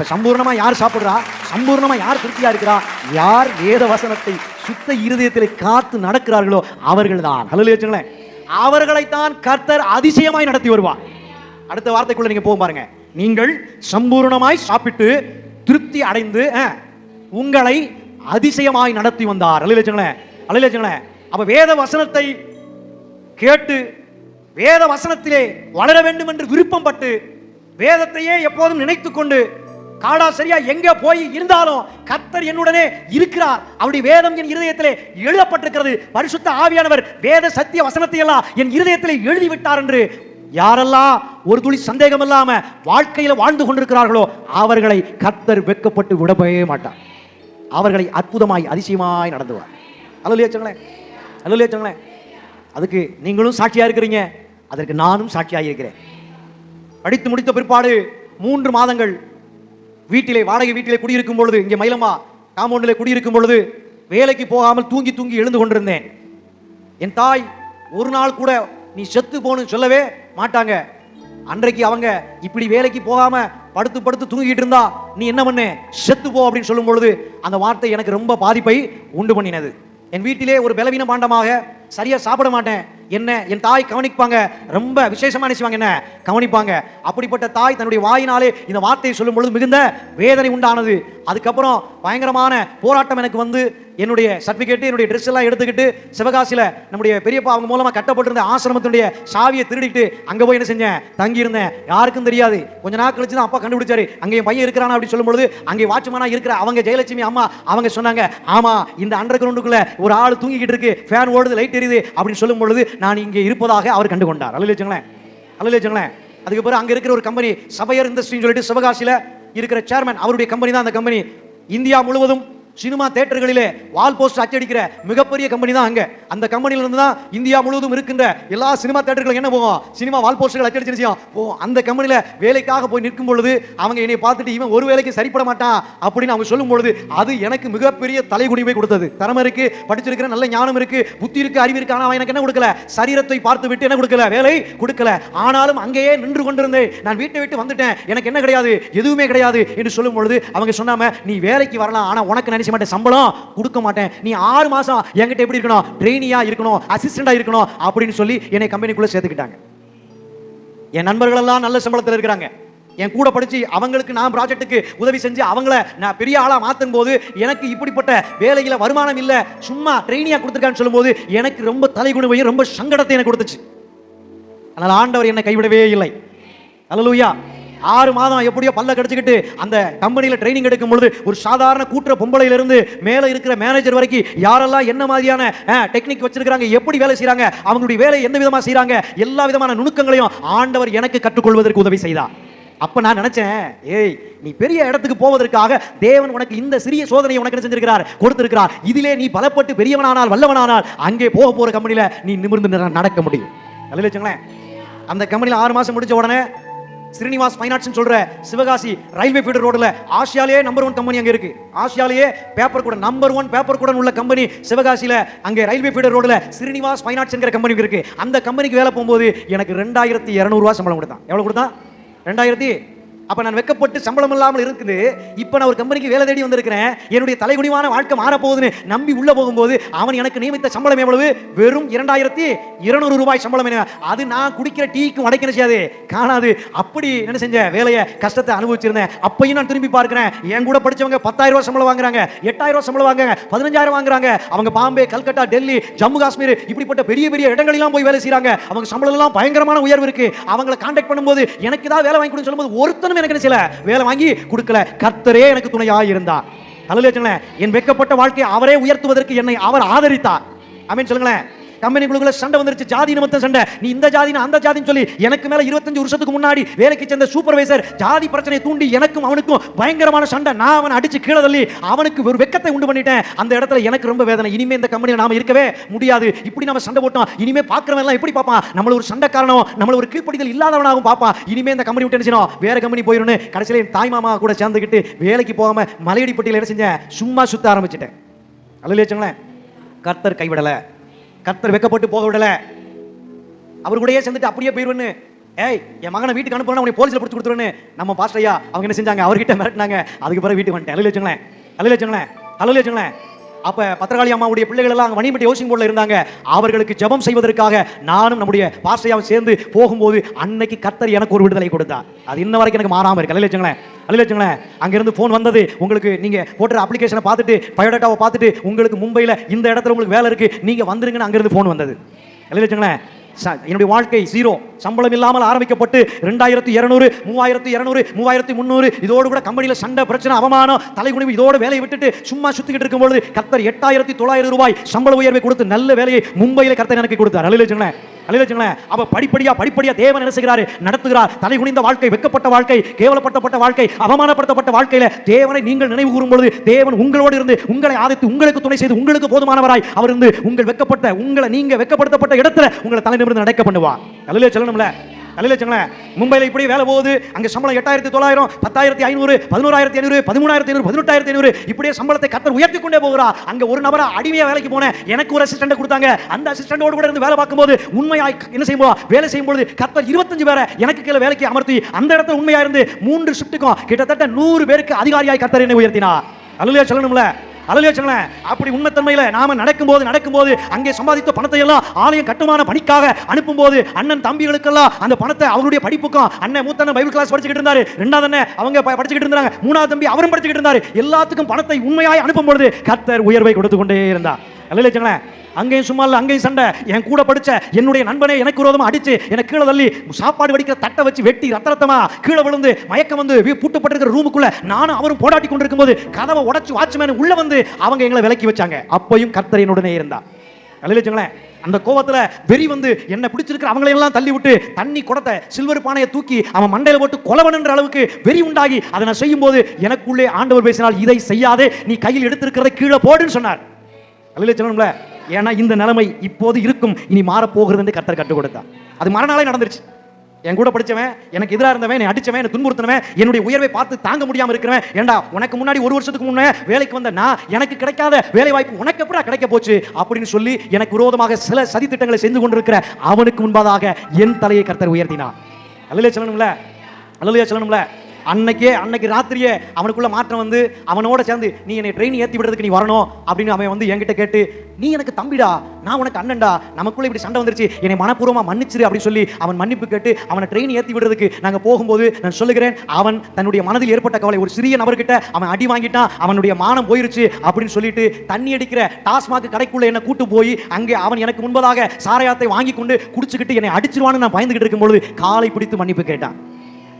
இப்போ சம்பூர்ணமாக யார் சாப்பிட்றா? சம்பூர்ணமாக யார் திருப்தியாக இருக்கிறா? யார் வேத வசனத்தை சுத்த இருதயத்தில் காத்து நடக்கிறார்களோ அவர்கள்தான். ஹalleluya வச்சுங்களேன் அவர்களைத்தான் கர்த்தர் அதிசயமாய் நடத்தி வருவார். அடுத்த வார்த்தைக்குள்ள நீங்க போக பாருங்க. நீங்கள் சம்பூர்ணமாய் சாப்பிட்டு திருப்தி அடைந்து உங்களை அதிசயமாய் நடத்தி வந்தார். ஹalleluya வச்சுங்களேன் ஹalleluya வச்சுங்களேன் அப்ப வேத வசனத்தை கேட்டு வேத வசனத்திலே வளர வேண்டும் என்று விருப்பம் பட்டு வேதத்தையே எப்போதும் நினைத்து கொண்டு காடாசரியா எங்க போய் இருந்தாலும் கத்தர் என்னுடனே இருக்கிறார். அவருடைய வேதம் என் இருதயத்திலே எழுதப்பட்டிருக்கிறது. பரிசுத்த ஆவியானவர் வேத சத்திய வசனத்தை எல்லாம் என் இருதயத்திலே எழுதிவிட்டார் என்று யாரெல்லாம் ஒரு துளி சந்தேகம் இல்லாம வாழ்க்கையில வாழ்ந்து கொண்டிருக்கிறார்களோ அவர்களை கத்தர் வெட்கப்பட்டு விடவே மாட்டார். அவர்களை அற்புதமாய் அதிசயமாய் நடந்துவார் அல்லையா வச்சுங்களேன் அல்லையா வச்சுங்களேன் அதுக்கு நீங்களும் சாட்சியா இருக்கிறீங்க. அதற்கு நானும் சாட்சியாக இருக்கிறேன். படித்து முடித்த பிற்பாடு மூன்று மாதங்கள் வீட்டிலே வாடகை வீட்டிலே குடியிருக்கும் பொழுது இங்கே மயிலமா காம்பவுண்டிலே குடியிருக்கும் பொழுது வேலைக்கு போகாமல் தூங்கி தூங்கி எழுந்து கொண்டிருந்தேன். என் தாய் ஒரு நாள் கூட நீ செத்து போன்னு சொல்லவே மாட்டாங்க. அன்றைக்கு அவங்க இப்படி வேலைக்கு போகாம படுத்து படுத்து தூங்கிட்டு இருந்தா நீ என்ன பண்ணு? செத்து போ அப்படின்னு சொல்லும் பொழுது அந்த வார்த்தை எனக்கு ரொம்ப பாதிப்பை உண்டு பண்ணினது. என் வீட்டிலே ஒரு பலவீன பாண்டமாக சரியா சாப்பிட மாட்டேன். என்ன? என் தாய் கவனிப்பாங்க. ரொம்ப விசேஷமா நினைச்சுவாங்க என்ன? கவனிப்பாங்க. அப்படிப்பட்ட தாய் தன்னுடைய வாயினாலே இந்த வார்த்தையை சொல்லும் பொழுது மிகுந்த வேதனை உண்டானது. அதுக்கப்புறம் பயங்கரமான போராட்டம் எனக்கு வந்து என்னுடைய சர்டிஃபிகேட் என்னுடைய ட்ரெஸ் எல்லாம் எடுத்துக்கிட்டு சிவகாசியில் நம்முடைய பெரியப்பா அவங்க மூலமாக கட்டப்பட்டிருந்த ஆசிரமத்தினுடைய சாவியை திருடிட்டு அங்கே போய் என்ன செஞ்சேன்? தங்கியிருந்தேன். யாருக்கும் தெரியாது. கொஞ்ச நாள் கழிச்சு தான் அப்பா கண்டுபிடிச்சாரு. அங்கே என் பையன் இருக்கிறானா அப்படின்னு சொல்லும் பொழுது அங்கே வாட்ச்மேனா இருக்கிற அவங்க ஜெயலட்சுமி அம்மா அவங்க சொன்னாங்க ஆமா இந்த அண்டர் கிரவுண்டுக்குள்ளே ஒரு ஆள் தூங்கிக்கிட்டு இருக்கு. ஃபேன் ஓடுது லைட் எரியுது. அப்படின்னு சொல்லும் பொழுது நான் இங்கே இருப்பதாக அவர் கண்டு கொண்டார். அல்ல வச்சுங்களேன் அல்ல வச்சுங்களேன் அதுக்கு பிறகு இருக்கிற ஒரு கம்பெனி சபையர் இண்டஸ்ட்ரின்னு சொல்லிட்டு சிவகாசியில் இருக்கிற சேர்மன் அவருடைய கம்பெனி தான் அந்த கம்பெனி இந்தியா முழுவதும் சினிமா தேட்டர்களிலே வால் போஸ்டர் அச்சடிக்கிற மிகப்பெரிய கம்பெனி தான் அங்கே. அந்த கம்பெனில இருந்து தான் இந்தியா முழுவதும் இருக்கின்ற எல்லா சினிமா தேட்டர்களும் என்ன போகும்? சினிமா வால் போஸ்டர்கள் அச்சடிச்சிருச்சியும் ஓ போகும் அந்த கம்பெனியில வேலைக்காக போய் நிற்கும் பொழுது அவங்க என்னை பார்த்துட்டு இவன் ஒரு வேலைக்கு சரிப்பட மாட்டான் அப்படின்னு அவங்க சொல்லும் பொழுது அது எனக்கு மிகப்பெரிய தலைகுனிவை கொடுத்தது. திறமை இருக்கு படிச்சிருக்கிற நல்ல ஞானம் இருக்கு புத்தி இருக்கு அறிவு இருக்கு. ஆனால் அவன் எனக்கு என்ன கொடுக்கல? சரீரத்தை பார்த்து விட்டு என்ன கொடுக்கல? வேலை கொடுக்கல. ஆனாலும் அங்கேயே நின்று கொண்டிருந்தேன். நான் வீட்டை விட்டு வந்துட்டேன். எனக்கு என்ன கிடையாது? எதுவுமே கிடையாது என்று சொல்லும் பொழுது அவங்க சொன்னாம நீ வேலைக்கு வரலாம். ஆனா உனக்கு நினைச்சு மாட்டேன் சம்பளம் கொடுக்க மாட்டேன். நீ ஆறு மாசம் என்கிட்ட எப்படி இருக்கணும்? ட்ரெயினியா இருக்கணும் அசிஸ்டண்டா இருக்கணும் அப்படின்னு சொல்லி என்னை கம்பெனிக்குள்ள சேர்த்துக்கிட்டாங்க. என் நண்பர்கள் எல்லாம் நல்ல சம்பளத்தில் இருக்கிறாங்க. என் கூட படிச்சு அவங்களுக்கு நான் ப்ராஜெக்ட்டுக்கு உதவி செஞ்சு அவங்கள நான் பெரிய ஆளா மாத்தும் போது எனக்கு இப்படிப்பட்ட வேலையில வருமானம் இல்ல சும்மா ட்ரெயினியா கொடுத்துருக்கான்னு சொல்லும்போது எனக்கு ரொம்ப தலைகுணிவையும் ரொம்ப சங்கடத்தை எனக்கு கொடுத்துச்சு. ஆனால் ஆண்டவர் என்னை கைவிடவே இல்லை. அலலூயா ஆறு மாதம் எப்படியோ பல்ல கிடச்சிக்கிட்டு அந்த கம்பெனியில் ட்ரைனிங் எடுக்கும் பொழுது ஒரு சாதாரண கூட்டுற பொம்பளையிலிருந்து மேலே இருக்கிற மேனேஜர் வரைக்கும் யாரெல்லாம் என்ன மாதிரியான டெக்னிக் வச்சிருக்கிறாங்க எப்படி வேலை செய்கிறாங்க அவங்களுடைய வேலை எந்த விதமாக செய்கிறாங்க எல்லா விதமான நுணுக்கங்களையும் ஆண்டவர் எனக்கு கற்றுக்கொள்வதற்கு உதவி செய்தார். அப்போ நான் நினச்சேன் ஏய் நீ பெரிய இடத்துக்கு போவதற்காக தேவன் உனக்கு இந்த சிறிய சோதனையை உனக்கு செஞ்சிருக்கிறார் கொடுத்திருக்கிறார். இதிலே நீ பலப்பட்டு பெரியவனானால் வல்லவனானால் அங்கே போக போகிற கம்பெனியில் நீ நிமிர்ந்து நடக்க முடியும். நல்ல வச்சுங்களேன். அந்த கம்பெனியில் ஆறு மாதம் முடிச்ச உடனே ஸ்ரீனிவாஸ் ஃபைனான்ஸ் சொல்ற சிவகாசி ரயில்வே ஃபீடர் ரோடில் ஆசியாலேயே நம்பர் ஒன் கம்பெனி அங்கே இருக்கு. ஆசியாலேயே பேப்பர் கூட நம்பர் ஒன் பேப்பர் கூட உள்ள கம்பெனி சிவகாசியில் அங்கே ரயில்வே ஃபீடர் ரோடில் ஸ்ரீனிவாஸ் ஃபைனான்ஸ் கம்பெனி இருக்கு. அந்த கம்பெனிக்கு வேலை போகும்போது எனக்கு ரெண்டாயிரத்தி இரநூறுவா சம்பளம் கொடுத்தான். எவ்வளோ கொடுத்தான்? ரெண்டாயிரத்தி அப்ப நான் வெக்கப்பட்டு சம்பளம் இல்லாமல் இருக்குது. இப்ப நான் ஒரு கம்பெனிக்கு வேலை தேடி வந்திருக்கிறேன். என்னுடைய தலைகுனிவான வாழ்க்கை மாறப்போகுதுன்னு நம்பி உள்ள போகும்போது அவன் எனக்கு நியமித்த சம்பளம் எவ்வளவு? வெறும் இரண்டாயிரத்தி இருநூறு ரூபாய் சம்பளம் என்ன? அது நான் குடிக்கிற டீக்கும் அடைக்க செய்யாது. காணாது. அப்படி என்ன செஞ்ச? வேலையை கஷ்டத்தை அனுபவிச்சிருந்தேன். அப்பையும் நான் திரும்பி பார்க்கிறேன். என் கூட படிச்சவங்க பத்தாயிரம் ரூபாய் சம்பளம் வாங்குறாங்க. எட்டாயிரம் ரூபாய் சம்பளம் வாங்குறாங்க. பதினஞ்சாயிரம் வாங்குறாங்க. அவங்க பாம்பே கல்கட்டா டெல்லி ஜம்மு காஷ்மீர் இப்படிப்பட்ட பெரிய பெரிய இடங்களெல்லாம் போய் வேலை செய்யறாங்க அவங்க சம்பளம் எல்லாம் பயங்கரமான உயர்வு இருக்கு. அவங்கள காண்டாக்ட் பண்ணும்போது எனக்கு ஏதாவது வேலை வாங்கி கொடுன்னு சொல்லும்போது ஒருத்தனும் எனக்கு சில வேலை வாங்கி கொடுக்கல. கர்த்தரே எனக்கு துணையாக இருந்தார். அல்ல என் வெட்கப்பட்ட வாழ்க்கையை அவரே உயர்த்துவதற்கு என்னை அவர் ஆதரித்தார். அமீன் சொல்லுங்களேன். கம்பெனிக்குள்ள சண்டை வந்துருச்சு ஜாதி நிமித்த சண்டை. நீ இந்த ஜாதினா அந்த ஜாதின்னு சொல்லி எனக்கு மேல இருபத்தஞ்சு வருஷத்துக்கு முன்னாடி வேலைக்கு சேர்ந்த சூப்பர்வைசர் ஜாதி பிரச்சனையை தூண்டி எனக்கும் அவனுக்கும் பயங்கரமான சண்டை. நான் அவனை அடிச்சு கீழே தள்ளி அவனுக்கு ஒரு வெக்கத்தை உண்டு பண்ணிட்டேன். அந்த இடத்துல எனக்கு ரொம்ப வேதனை. இனிமே இந்த கம்பெனியில் நாம இருக்கவே முடியாது. இப்படி நம்ம சண்டை போட்டோம். இனிமே பார்க்குறவன் எல்லாம் எப்படி பார்ப்பான்? நம்மள ஒரு சண்டை காரணம் நம்மள ஒரு கீழ்ப்படிதல் இல்லாதவனாகவும் பார்ப்பான். இனிமே இந்த கம்பெனி விட்டு என்ன செய்யணும்? வேற கம்பெனி போயிடணும் கடைசியில் என் தாய் மாமா கூட சேர்ந்துக்கிட்டு வேலைக்கு போகாம மலையடிப்பட்டியில் என்ன செஞ்சேன்? சும்மா சுத்த ஆரம்பிச்சிட்டேன். அல்ல வச்சுங்களேன் கர்த்தர் கைவிடலை. கர்த்தர் வெக்கப்பட்டு போக விடல. அவர் கூடயே சேர்ந்துட்டு அப்படியே போயிருவேன்னு. ஏய் என் மகனை வீட்டுக்கு அனுப்பணும் உன்னை போலீஸ்ல பிடிச்சி கொடுத்துருன்னு நம்ம பாஸ்டர் ஐயா அவங்க என்ன செஞ்சாங்க? அவர்கிட்ட மிரட்டினாங்க. அதுக்கு பிறகு வீட்டுக்கு வந்துட்டேன். அலையில வச்சுங்களேன். அலையில வச்சுங்களேன். வச்சுங்களேன். அப்ப பத்திரகாளி அம்மாவுடைய பிள்ளைகள் எல்லாம் அங்க மணிமட்டி ஹவுசிங் போர்டில் இருந்தாங்க. அவர்களுக்கு ஜெபம் செய்வதற்காக நானும் நம்முடைய பாஸ்டையாவும் சேர்ந்து போகும்போது அன்னைக்கு கத்தர் எனக்கு ஒரு விடுதலை கொடுத்தார். அது இன்ன வரைக்கும் எனக்கு மாறாம இருக்கு. அலையில வச்சுங்களேன் அல்ல வச்சுங்களேன் அங்கிருந்து ஃபோன் வந்தது. உங்களுக்கு நீங்க போட்டுற அப்ளிகேஷனை பார்த்துட்டு பயோடேட்டாவை பார்த்துட்டு உங்களுக்கு மும்பையில் இந்த இடத்துல உங்களுக்கு வேலை இருக்கு. நீங்க வந்துருங்கன்னு அங்கிருந்து ஃபோன் வந்தது. அலையில வச்சுங்களேன் என்னுடைய வாழ்க்கை ஜீரோ சம்பளம் இல்லாமல் ஆரம்பிக்கப்பட்டு ரெண்டாயிரத்தி இரநூறு மூவாயிரத்தி இரநூறு மூவாயிரத்தி முந்நூறு இதோடு கூட கம்பெனியில் சண்டை பிரச்சனை அவமானம் தலைகுனிவு இதோட வேலையை விட்டுட்டு சும்மா சுத்திக்கிட்டு இருக்கும்பொழுது கத்தர் எட்டாயிரத்தி தொள்ளாயிரம் ரூபாய் சம்பள உயர்வை கொடுத்து நல்ல வேலையை மும்பையில் கத்தர் எனக்கு கொடுத்தார். அலையில அவ படிப்படியா படிப்படியா தேவன் என்ன நடத்துகிறார். தலை குனிந்த வாழ்க்கை வெக்கப்பட்ட வாழ்க்கை கேவலப்பட்டப்பட்ட வாழ்க்கை அவமானப்படுத்தப்பட்ட வாழ்க்கையில தேவனை நீங்கள் நினைவு கூறும் பொழுது தேவன் உங்களோடு இருந்து உங்களை ஆதித்து உங்களுக்கு துணை செய்து உங்களுக்கு போதுமானவராய் அவர் இருந்து உங்கள் வெக்கப்பட்ட உங்களை நீங்க வெக்கப்படுத்தப்பட்ட இடத்துல உங்களை தலை நிமிர்ந்து நடக்க பண்ணுவார். அலையில சொல்லணும்ல? அலையில வச்சுங்களேன் மும்பையில் இப்படி வேலை போகுது. அங்க சம்பளம் எட்டாயிரத்தி தொள்ளாயிரம் பத்தாயிரத்தி ஐநூறு பதினோராயிரத்தி ஐநூறு பதிமூணாயிரத்தி ஐநூறு பதினெட்டாயிரத்தி ஐநூறு இப்படியே சம்பளத்தை கத்தர் உயர்த்தி கொண்டே போகிறா. அங்க ஒரு நபரா அடிமையா வேலைக்கு போனேன் எனக்கு ஒரு அசிஸ்டன்ட் கொடுத்தாங்க. அந்த அசிஸ்டண்டோடு கூட இருந்து வேலை பார்க்கும்போது உண்மையாய் என்ன செய்யும்போது வேலை செய்யும்போது கத்தர் இருபத்தஞ்சு பேரை எனக்கு கீழே வேலைக்கு அமர்த்தி அந்த இடத்துல உண்மையா இருந்து மூன்று ஷிஃப்ட்டுக்கும் கிட்டத்தட்ட நூறு பேருக்கு அதிகாரியாய் கத்தர் என்னை உயர்த்தினா அலுவலியா சொல்லணும்ல? அலையிலே அப்படி உண்மைத்தன்மையில் நாம நடக்கும்போது நடக்கும்போது அங்கே சம்பாதித்த பணத்தை எல்லாம் ஆலயம் கட்டுமான பணிக்காக அனுப்பும்போது அண்ணன் தம்பிகளுக்கெல்லாம் அந்த பணத்தை அவருடைய படிப்புக்கும் அண்ணன் மூத்தண்ணன் பைபிள் கிளாஸ் படிச்சுக்கிட்டு இருந்தாரு. ரெண்டாவது அண்ணன் அவங்க படிச்சுக்கிட்டு இருந்தாங்க. மூணாவது தம்பி அவரும் படிச்சுக்கிட்டு இருந்தாரு. எல்லாத்துக்கும் பணத்தை உண்மையாய் அனுப்பும் பொழுது கர்த்தர் உயர்வை கொடுத்து கொண்டே இருந்தார். அல்ல அங்கேயும் சும்மா இல்லை அங்கேயும் சண்டை. என் கூட படிச்ச என்னுடைய நண்பனே எனக்கு விரோதமாக அடிச்சு எனக்கு கீழே தள்ளி சாப்பாடு வடிக்கிற தட்டை வச்சு வெட்டி ரத்த ரத்தமா கீழே விழுந்து மயக்கம் வந்து பூட்டப்பட்டிருக்கிற ரூமுக்குள்ள நானும் அவரும் போராட்டி கொண்டிருக்கும் போது கதவை உடச்சி வாட்ச்மேன் உள்ள வந்து அவங்க எங்களை விலக்கி வச்சாங்க. அப்பையும் கர்த்தரையனுடனே என்னுடனே இருந்தா அழிலச்சுங்களேன் அந்த கோவத்தில் வெறி வந்து என்ன பிடிச்சிருக்கிற அவங்களையெல்லாம் தள்ளி விட்டு தண்ணி குடத்தை சில்வர் பானையை தூக்கி அவன் மண்டையில் போட்டு கொலவனன்ற அளவுக்கு வெறி உண்டாகி அதை நான் செய்யும்போது எனக்குள்ளே ஆண்டவர் பேசினால் இதை செய்யாதே நீ கையில் எடுத்திருக்கிறதை கீழே போடுன்னு சொன்னார். அல்ல சொல்லணும்ல ஏன்னா இந்த நிலைமை இப்போது இருக்கும். இனி மாறப்போகிறது என்று கர்த்தர் கற்றுக் கொடுத்தான் அது மறுநாளே நடந்துருச்சு. என் கூட படிச்சவன் எனக்கு எதிராக இருந்தவன் என்னை அடித்தவன் என்னை துன்புறுத்தினவன் என்னுடைய உயர்வை பார்த்து தாங்க முடியாமல் இருக்கிறவன். ஏண்டா உனக்கு முன்னாடி ஒரு வருஷத்துக்கு முன்னே வேலைக்கு வந்த நான் எனக்கு கிடைக்காத வேலை வாய்ப்பு உனக்கு எப்படா கிடைக்க போச்சு? அப்படின்னு சொல்லி எனக்கு விரோதமாக சில சதி திட்டங்களை செஞ்சு கொண்டிருக்கிற அவனுக்கு முன்பதாக என் தலையை கர்த்தர் உயர்த்தினான் அல்லையே சொல்லணும்ல? அல்லையா சொல்லணும்ல? அன்னைக்கே அன்னைக்கு ராத்திரியே அவனுக்குள்ள மாற்றம் வந்து அவனோட சேர்ந்து நீ என்னை ட்ரெயின் ஏத்தி விடுறதுக்கு நீ வரணும் அப்படின்னு அவன் வந்து என்கிட்ட கேட்டு நீ எனக்கு தம்பிடா நான் உனக்கு அண்ணன்டா நமக்குள்ள இப்படி சண்டை வந்துருச்சு என்னை மனப்பூர்வமா மன்னிச்சிரு அப்படின்னு சொல்லி அவன் மன்னிப்பு கேட்டு அவனை ட்ரெயின் ஏத்தி விடுறதுக்கு நாங்க போகும்போது நான் சொல்லுகிறேன் அவன் தன்னுடைய மனதில் ஏற்பட்ட கவலை ஒரு சிறிய நபர்கிட்ட அவன் அடி வாங்கிட்டான் அவனுடைய மானம் போயிருச்சு அப்படின்னு சொல்லிட்டு தண்ணி அடிக்கிற டாஸ்மாக் கடைக்குள்ள என்ன கூட்டு போய் அங்கே அவன் எனக்கு முன்பதாக சாராயத்தை வாங்கி கொண்டு குடிச்சுக்கிட்டு என்னை அடிச்சிருவான்னு நான் பயந்துகிட்டு இருக்கும்பொழுது காலை பிடித்து மன்னிப்பு கேட்டான்.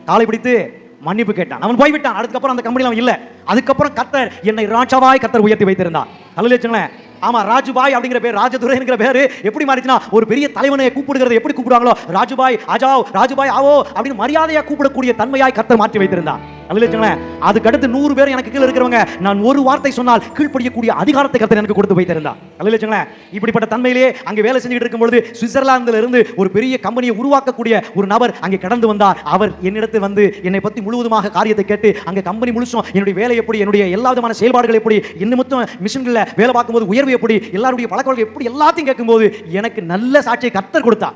காலை பிடித்து மன்னிப்பு கேட்டான். அவன் போய்விட்டான். அதுக்கப்புறம் அந்த கம்பெனியில் அவன் இல்லை. அதுக்கப்புறம் கத்தர் என்னை ராஜாவாய் கத்தர் உயர்த்தி வைத்திருந்தான் நல்ல வச்சுங்களேன் ஆமா ராஜுபாய் அப்படிங்கிற பேர் ராஜதுரைங்கிற பேர் எப்படி மாறிச்சுன்னா ஒரு பெரிய தலைவனை கூப்பிடுகிறது எப்படி கூப்பிடுவாங்களோ ராஜுபாய் ஆஜாவ் ராஜுபாய் ஆவோ அப்படின்னு மரியாதையா கூப்பிடக்கூடிய தன்மையாய் கத்தர் மாற்றி வைத்திருந்தான் அதுக்கடுத்து அதுக்கு நூறு பேர் எனக்கு கீழே இருக்கிறவங்க நான் ஒரு வார்த்தை சொன்னால் கீழ்ப்படியக்கூடிய அதிகாரத்தை கத்தர் எனக்கு கொடுத்து வைத்திருந்தா நல்ல இப்படிப்பட்ட தன்மையிலேயே அங்கே வேலை செஞ்சுட்டு இருக்கும்பொழுது சுவிட்சர்லாந்துல இருந்து ஒரு பெரிய கம்பெனியை உருவாக்கக்கூடிய ஒரு நபர் அங்கே கடந்து வந்தார். அவர் என்னிடத்தில் வந்து என்னை பத்தி முழுவதுமாக காரியத்தை கேட்டு அங்கே கம்பெனி முழுசும் என்னுடைய வேலை எப்படி என்னுடைய எல்லா விதமான செயல்பாடுகள் எப்படி இன்னும் மொத்தம் மிஷின்களில் வேலை பார்க்கும்போது உயர்வு எப்படி எல்லாருடைய பழக்கவழக்கம் எப்படி எல்லாத்தையும் கேட்கும்போது எனக்கு நல்ல சாட்சியை கத்தர் கொடுத்தா.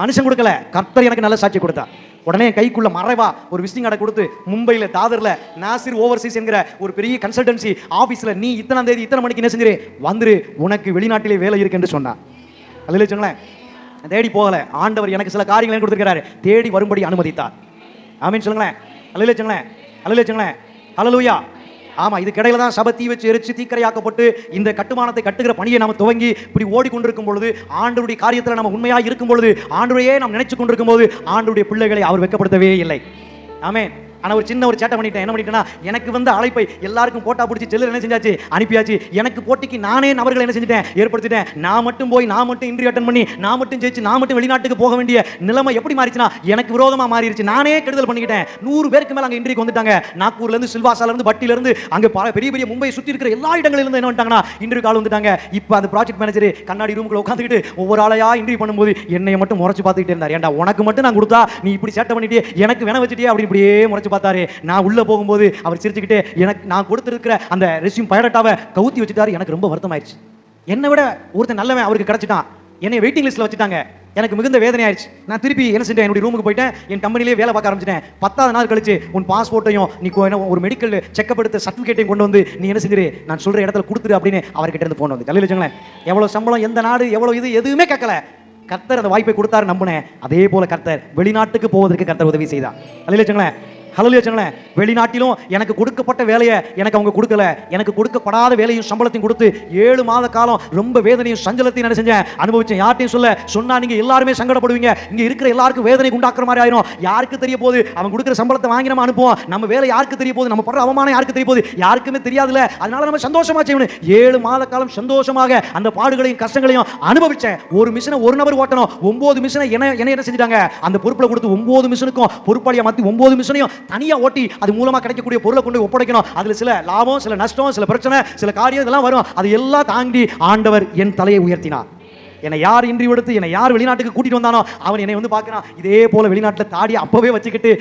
மனுஷன் கொடுக்கல கர்த்தர் எனக்கு நல்ல சாட்சி கொடுத்தா. உடனே கைக்குள்ள மறைவா ஒரு விசிட்டிங் கார்டை கொடுத்து மும்பையில் தாதர்ல நாசிர் ஓவர்சீஸ் என்கிற ஒரு பெரிய கன்சல்டன்சி ஆஃபீஸில் நீ இத்தனாம் தேதி இத்தனை மணிக்கு என்ன செஞ்சிரு? வந்துரு உனக்கு வெளிநாட்டிலே வேலை இருக்குன்னு சொன்னான் அதில் வச்சுங்களேன் தேடி போகலை. ஆண்டவர் எனக்கு சில காரியங்களை கொடுத்துருக்கிறாரு. தேடி வரும்படி அனுமதித்தார். ஆமீன் சொல்லுங்களேன். அல்லையில வச்சுங்களேன் அல்லையில வச்சுங்களேன் ஹalleluya ஆமா இது கிடையில தான் சபை தீ வச்சு எரிச்சு தீக்கரையாக்கப்பட்டு இந்த கட்டுமானத்தை கட்டுகிற பணியை நாம துவங்கி இப்படி ஓடிக்கொண்டிருக்கும் பொழுது ஆண்டுடைய காரியத்தில் நம்ம உண்மையாக இருக்கும் பொழுது ஆண்டுடையே நாம் நினைச்சு கொண்டிருக்கும் போது ஆண்டுடைய பிள்ளைகளை அவர் வெக்கப்படுத்தவே இல்லை. ஆமேன். ஆனால் ஒரு சின்ன ஒரு சேட்டை பண்ணிட்டேன். என்ன பண்ணிட்டேன்னா எனக்கு வந்து அழைப்பை எல்லாருக்கும் போட்டா பிடிச்சி செல்லு என்ன செஞ்சாச்சு? அனுப்பியாச்சு. எனக்கு போட்டிக்கு நானே நபர்களை என்ன செஞ்சுட்டேன்? ஏற்படுத்திட்டேன். நான் மட்டும் போய் நான் மட்டும் இன்டர்வியூ அட்டன் பண்ணி நான் மட்டும் ஜெயிச்சு நான் மட்டும் வெளிநாட்டுக்கு போக வேண்டிய நிலைமை எப்படி மாறிச்சுன்னா எனக்கு விரோதமாக மாறிடுச்சு நானே கெடுதல் பண்ணிக்கிட்டேன். நூறு பேருக்கு மேலே அங்கே இன்டர்வியூக்கு வந்துட்டாங்க. நாக்பூர்லேருந்து சில்வாசாலேருந்து சில்வாசால அங்கே பல பெரிய பெரிய மும்பை சுற்றி இருக்கிற எல்லா இடங்களிலிருந்து என்ன பண்ணிட்டாங்கன்னா இன்டர்வியூ கால் வந்துட்டாங்க. இப்போ அந்த ப்ராஜெக்ட் மேனேஜர் கண்ணாடி ரூமுக்குள்ள உட்காந்துக்கிட்டு ஒவ்வொரு ஆளையா இன்டர்வியூ பண்ணும்போது என்னை மட்டும் முறைச்சு பார்த்துக்கிட்டே இருந்தார். ஏன்டா உனக்கு மட்டும் நான் கொடுத்தா நீ இப்படி சேட்டை பண்ணிட்டே எனக்கு வேண வச்சுட்டே அப்படி இப்படியே முறைச்சு பார்த்தாரு. நான் உள்ள போகும்போது அவர் சிரிச்சுக்கிட்டு எனக்கு நான் கொடுத்துருக்கிற அந்த ரெசியூம் பயோடட்டாவை கவுத்தி வச்சுட்டாரு. எனக்கு ரொம்ப வருத்தமாயிருச்சு. என்னை விட ஒருத்தன் நல்லவன் அவருக்கு கிடச்சிட்டான். என்னை வெயிட்டிங் லிஸ்ட்ல வச்சுட்டாங்க. எனக்கு மிகுந்த வேதனை ஆயிடுச்சு நான் திருப்பி என்ன செஞ்சேன்? என்னுடைய ரூமுக்கு போயிட்டேன். என் கம்பெனிலே வேலை பார்க்க ஆரம்பிச்சிட்டேன். பத்தாவது நாள் கழிச்சு உன் பாஸ்போர்ட்டையும் நீ ஒரு மெடிக்கல் செக்அப் எடுத்த சர்டிஃபிகேட்டையும் கொண்டு வந்து நீ என்ன செஞ்சிரு? நான் சொல்ற இடத்துல கொடுத்துரு அப்படின்னு அவர்கிட்ட இருந்து போன் வந்து கல்வியில் வச்சுங்களேன் எவ்வளவு சம்பளம் எந்த நாடு எவ்வளவு இது எதுவுமே கேட்கல. கர்த்தர் அந்த வாய்ப்பை கொடுத்தாரு நம்பினேன். அதே போல கர்த்தர் வெளிநாட்டுக்கு போவதற்கு கர்த்தர் உதவி செய்தார். கல்வியில் வச்சுங்களேன் ஹலோ வச்சுங்களேன் வெளிநாட்டிலும் எனக்கு கொடுக்கப்பட்ட வேலையை எனக்கு அவங்க கொடுக்கல. எனக்கு கொடுக்கப்படாத வேலையும் சம்பளத்தையும் கொடுத்து ஏழு மாத காலம் ரொம்ப வேதனையும் சஞ்சலத்தையும் என்ன செஞ்சேன்? அனுபவிச்சேன். யார்ட்டையும் சொல்ல சொன்னா நீங்க எல்லாருமே சங்கடப்படுவீங்க. இங்க இருக்கிற எல்லாருக்கும் வேதனை உண்டாக்குற மாதிரி ஆயிரும். யாருக்கு தெரிய போகுது? அவன் கொடுக்குற சம்பளத்தை வாங்கி நம்ம அனுப்புவோம். நம்ம வேலை யாருக்கு தெரிய போகுது? நம்ம படுற அவமானம் யாருக்கு தெரிய போகுது? யாருக்குமே தெரியாதுல அதனால நம்ம சந்தோஷமா செய்யணும். ஏழு மாத காலம் சந்தோஷமாக அந்த பாடுகளையும் கஷ்டங்களையும் அனுபவிச்சேன். ஒரு மிஷினை ஒரு நபர் ஓட்டணும். ஒன்பது மிஷினை என்ன என்ன என்ன செஞ்சுட்டாங்க? அந்த பொறுப்பில் கொடுத்து ஒன்பது மிஷினுக்கும் பொறுப்பாளியா மாற்றி ஒன்பது மிஷினையும் தனியா ஓட்டி அது மூலமா கிடைக்கக்கூடிய பொருளை கொண்டு ஒப்படைக்கணும். அதுல சில லாபம் சில நஷ்டம் சில பிரச்சனை சில காரியம் இதெல்லாம் வரும். அது எல்லாம் தாண்டி ஆண்டவர் என் தலையை உயர்த்தினார். என்னை யார் இன்றி விடுத்து என்னை யார் வெளிநாட்டுக்கு கூட்டிட்டு வந்தானோ அவன் என்னை வந்து பார்க்கறான். இதே போல வெளிநாட்டில் தாடி அப்பவே வச்சுக்கிட்டு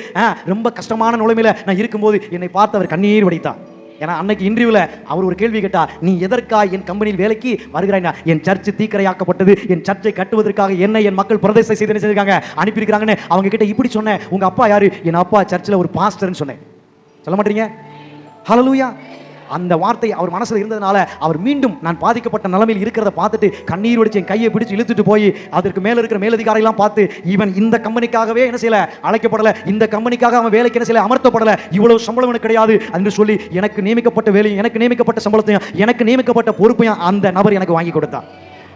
ரொம்ப கஷ்டமான நிலைமையில நான் இருக்கும்போது என்னை பார்த்து அவர் கண்ணீர் வடித்தான் ஏன்னா அன்னைக்கு இன்டர்வியூல அவர் ஒரு கேள்வி கேட்டார் நீ எதற்காக என் கம்பெனியில் வேலைக்கு வருகிறாய்? என் சர்ச்சு தீக்கரையாக்கப்பட்டது என் சர்ச்சை கட்டுவதற்காக என்னை என் மக்கள் பிரதேச செய்து செஞ்சிருக்காங்க அனுப்பியிருக்காங்கன்னு அவங்க கிட்ட இப்படி சொன்னேன். உங்க அப்பா யாரு? என் அப்பா சர்ச்சில் ஒரு பாஸ்டர்னு சொன்னேன். சொல்ல மாட்டீங்க? லூயா அந்த வார்த்தை அவர் மனசில் இருந்ததுனால அவர் மீண்டும் நான் பாதிக்கப்பட்ட நிலைமையில் இருக்கிறத பார்த்துட்டு கண்ணீர் வடிச்சு என் கையை பிடிச்சு இழுத்துட்டு போய் அதற்கு மேலே இருக்கிற மேலதிகாரிலாம் பார்த்து இவன் இந்த கம்பெனிக்காகவே என்ன செய்யல? அழைக்கப்படலை. இந்த கம்பெனிக்காக அவன் வேலைக்கு என்ன செய்யல? அமர்த்தப்படலை. இவ்வளவு சம்பளம் எனக்கு கிடையாது. என்று சொல்லி எனக்கு நியமிக்கப்பட்ட வேலையும் எனக்கு நியமிக்கப்பட்ட சம்பளத்தையும் எனக்கு நியமிக்கப்பட்ட பொறுப்பையும் அந்த நபர் எனக்கு வாங்கி கொடுத்தான்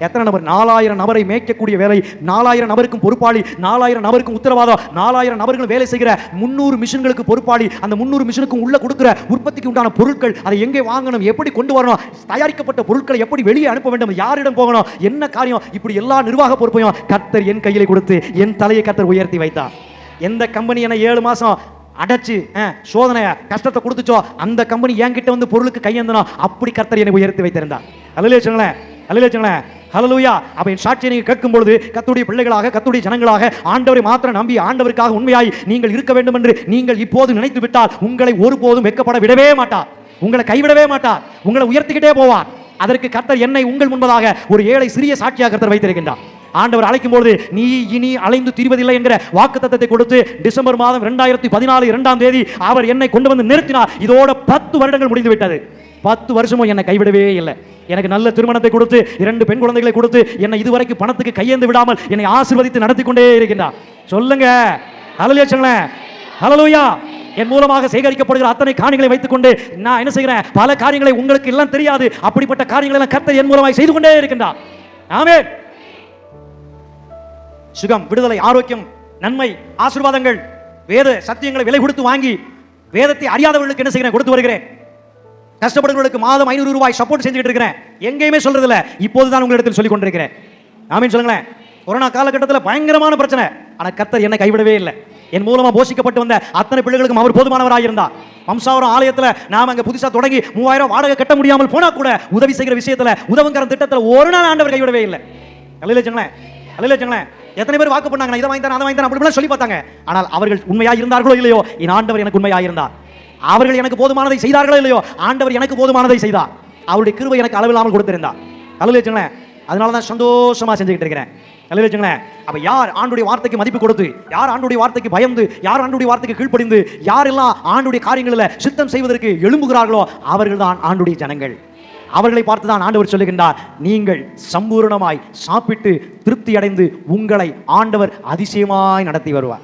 எத்தனை நபர்? நாலாயிரம் நபரை மேய்க்கக்கூடிய வேலை நாலாயிரம் நபருக்கும் பொறுப்பாளி நாலாயிரம் நபருக்கும் உத்தரவாதம் நாலாயிரம் நபர்கள் வேலை செய்கிற முந்நூறு மிஷின்களுக்கு பொறுப்பாளி அந்த முந்நூறு மிஷினுக்கும் உள்ள கொடுக்குற உற்பத்திக்கு உண்டான பொருட்கள் அதை எங்கே வாங்கணும் எப்படி கொண்டு வரணும் தயாரிக்கப்பட்ட பொருட்களை எப்படி வெளியே அனுப்ப வேண்டும் யாரிடம் போகணும் என்ன காரியம் இப்படி எல்லா நிர்வாக பொறுப்பையும் கத்தர் என் கையிலே கொடுத்து என் தலையை கத்தர் உயர்த்தி வைத்தார். எந்த கம்பெனி என ஏழு மாசம் அடைச்சு அஹ், சோதனைய கஷ்டத்தை கொடுத்துச்சோ அந்த கம்பெனி என்கிட்ட வந்து பொருளுக்கு கையெழுந்தனோ அப்படி கர்த்தர் என்னை உயர்த்தி வைத்திருந்தார். அதுலேயே வச்சுங்களேன் அல்லையே ஹலலூயா ஹalleluya அப்ப என் சாட்சியை நீங்க கேட்கும் பொழுது கத்துடைய பிள்ளைகளாக கத்துடைய ஜனங்களாக ஆண்டவரை மாத்திரம் நம்பி ஆண்டவருக்காக உண்மையாய் நீங்கள் இருக்க வேண்டும் என்று நீங்கள் இப்போது நினைத்து விட்டால் உங்களை ஒருபோதும் வெட்கப்பட விடவே மாட்டார். உங்களை கைவிடவே மாட்டார். உங்களை உயர்த்திக்கிட்டே போவார். அதற்கு கர்த்தர் என்னை உங்கள் முன்பதாக ஒரு ஏழை சிறிய சாட்சியாக கர்த்தர் வைத்திருக்கின்றார். ஆண்டவர் அழைக்கும் பொழுது நீ இனி அலைந்து தீர்வதில்லை என்கிற வாக்குத்தத்தத்தை கொடுத்து டிசம்பர் மாதம் இரண்டாயிரத்தி பதினாலு இரண்டாம் தேதி அவர் என்னை கொண்டு வந்து நிறுத்தினார். இதோட பத்து வருடங்கள் முடிந்து விட்டது பத்து வருஷமும் என்னை கைவிடவே இல்லை. எனக்கு நல்ல திருமணத்தை கொடுத்து இரண்டு பெண் குழந்தைகளை கொடுத்து என்னை இதுவரைக்கும் பணத்துக்கு கையேந்து விடாமல் என்னை ஆசிர்வதித்து நடத்தி கொண்டே இருக்கின்றார். சொல்லுங்க. ஹalleluya சொல்லுங்க என் மூலமாக சேகரிக்கப்படுகிற அத்தனை காரியங்களை வைத்துக்கொண்டு நான் என்ன செய்கிறேன்? பல காரியங்களை உங்களுக்கு எல்லாம் தெரியாது. அப்படிப்பட்ட காரியங்களை எல்லாம் கர்த்தர் என் மூலமாக செய்து கொண்டே இருக்கின்றார். ஆமே சுகம் விடுதலை ஆரோக்கியம் நன்மை ஆசீர்வாதங்கள் வேத சத்தியங்களை விலை கொடுத்து வாங்கி வேதத்தை அறியாதவர்களுக்கு என்ன செய்கிறேன்? கொடுத்து வருகிறேன். கஷ்டப்படுறவர்களுக்கு மாதம் ஐநூறு ரூபாய் சப்போர்ட் செஞ்சுட்டு இருக்கிறேன். எங்கேயுமே சொல்றது இல்ல இப்போது தான் உங்களிடத்தில் சொல்லிக் கொண்டிருக்கிறேன். ஆமீன் சொல்லுங்களேன். கொரோனா காலகட்டத்தில் பயங்கரமான பிரச்சனை. ஆனா கத்தர் என்னை கைவிடவே இல்லை. என் மூலமா போஷிக்கப்பட்டு வந்த அத்தனை பிள்ளைகளுக்கும் அவர் போதுமானவராக இருந்தார் வம்சாவரம் ஆலயத்துல நாம அங்க புதுசா தொடங்கி மூவாயிரம் வாடகை கட்ட முடியாமல் போனா கூட உதவி செய்கிற விஷயத்துல உதவுங்கிற திட்டத்துல ஒரு நாள் ஆண்டவர் கைவிடவே இல்லை. அல்லையில வச்சுங்களேன் அல்லையில வச்சுங்களேன் எத்தனை பேர் வாக்கு பண்ணாங்க இதை வாங்கி தரேன் அதை வாங்கி தரேன் அப்படி சொல்லி பார்த்தாங்க. ஆனால் அவர்கள் உண்மையா இருந்தார்களோ இல்லையோ? என் ஆண்டவர் எனக்கு உண்மையாக இருந்தார் அவர்கள் எனக்கு போதுமானதை செய்தார்களோ இல்லையோ ஆண்டவர் எனக்கு போதுமானதை செய்தார். அவருடைய கிருவை எனக்கு அளவில்லாமல் கொடுத்திருந்தார். அல்லையில வச்சுங்களேன் அதனால தான் சந்தோஷமா செஞ்சுக்கிட்டு இருக்கிறேன். அல்லையில வச்சுங்களேன் அப்ப யார் ஆண்டுடைய வார்த்தைக்கு மதிப்பு கொடுத்து யார் ஆண்டுடைய வார்த்தைக்கு பயந்து யார் ஆண்டுடைய வார்த்தைக்கு கீழ்ப்படிந்து யாரெல்லாம் ஆண்டுடைய காரியங்களில் சித்தம் செய்வதற்கு எழும்புகிறார்களோ அவர்கள் தான் ஆண்டுடைய ஜனங்கள். அவர்களை பார்த்து தான் ஆண்டவர் சொல்லுகின்றார் நீங்கள் சம்பூரணமாய் சாப்பிட்டு திருப்தி அடைந்து உங்களை ஆண்டவர் அதிசயமாய் நடத்தி வருவார்.